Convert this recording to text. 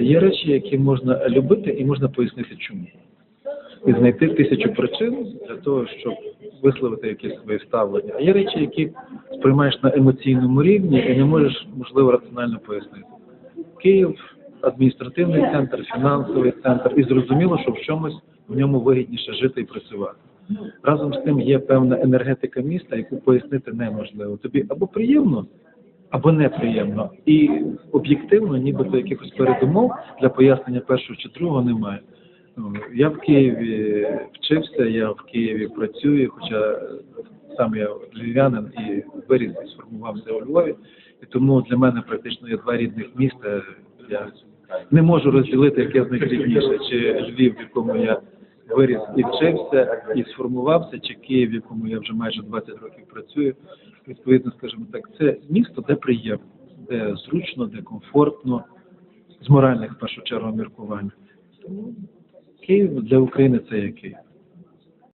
Є речі, які можна любити, і можна пояснити чому. І знайти тисячу причин для того, щоб висловити якесь своє ставлення. А є речі, які сприймаєш на емоційному рівні і не можеш, можливо, раціонально пояснити. Київ адміністративний центр, фінансовий центр, і зрозуміло, що в чомусь в ньому вигідніше жити і працювати. Разом з тим є певна енергетика міста, яку пояснити неможливо. Тобі або приємно, або неприємно. І об'єктивно, нібито якихось передумов для пояснення першого чи другого немає. Ну, Я в Києві вчився, я в Києві працюю, хоча сам я львів'янин і виріс і сформувався у Львові. І тому для мене практично є два рідних міста. Я не можу розділити, яке з них рідніше, чи Львів, в якому я виріс і вчився, і сформувався, чи Київ, в якому я вже майже 20 років працюю. Відповідно, скажімо так, це місто, де приємно, де зручно, де комфортно, з моральних в першу чергу міркувань. Тому Київ для України це є Київ.